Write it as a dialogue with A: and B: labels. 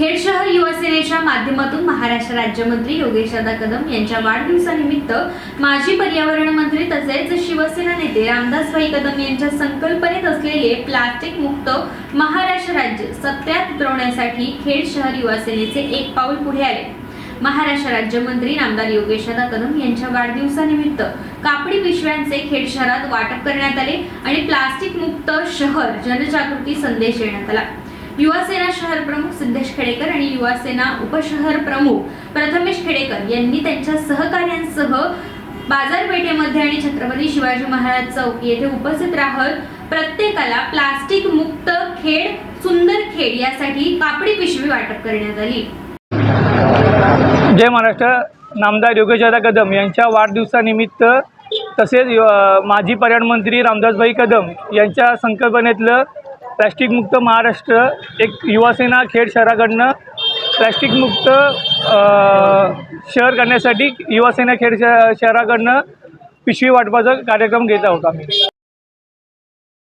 A: खेड शहर युवा सेनेच्या माध्यमातून महाराष्ट्र राज्यमंत्री योगेश दादा कदम यांच्या वाढदिवसानिमित्त माजी पर्यावरण मंत्री तसेच शिवसेना नेते रामदासभाई कदम यांच्या संकल्पनेत असलेले प्लास्टिक मुक्त महाराष्ट्र राज्य सत्यात उतरवण्यासाठी खेड शहर युवा सेनेचे एक पाऊल पुढे आले. महाराष्ट्र राज्यमंत्री नामदार योगेशदा कदम यांच्या वाढदिवसानिमित्त कापडी पिशव्यांचे खेड शहरात वाटप करण्यात आले आणि प्लास्टिक मुक्त शहर जनजागृती संदेश देण्यात आला. युवासेना शहर प्रमुख सिद्धेश खेडेकर आणि युवासेना उपशहर प्रमुख प्रथमेश खेडेकर यांनी त्यांच्या सहकार्यांसह बाजारपेठेमध्ये आणि छत्रपती शिवाजी महाराज चौक येथे उपस्थित राहत प्रत्येकाला प्लास्टिक मुक्त खेड सुंदर खेड यासाठी कापडी पिशवी वाटप करण्यात आली.
B: जय महाराष्ट्र. नामदार योगेशदा कदम यांच्या वाढदिवसानिमित्त तसेच माजी पर्यावरण मंत्री रामदासभाई कदम यांच्या संकल्पनेतलं प्लॅस्टिकमुक्त महाराष्ट्र एक युवासेना खेड शहराकडनं प्लॅस्टिकमुक्त शहर करण्यासाठी युवासेना खेड श शहराकडनं पिशवी वाटपाचा कार्यक्रम घेत आहोत आम्ही.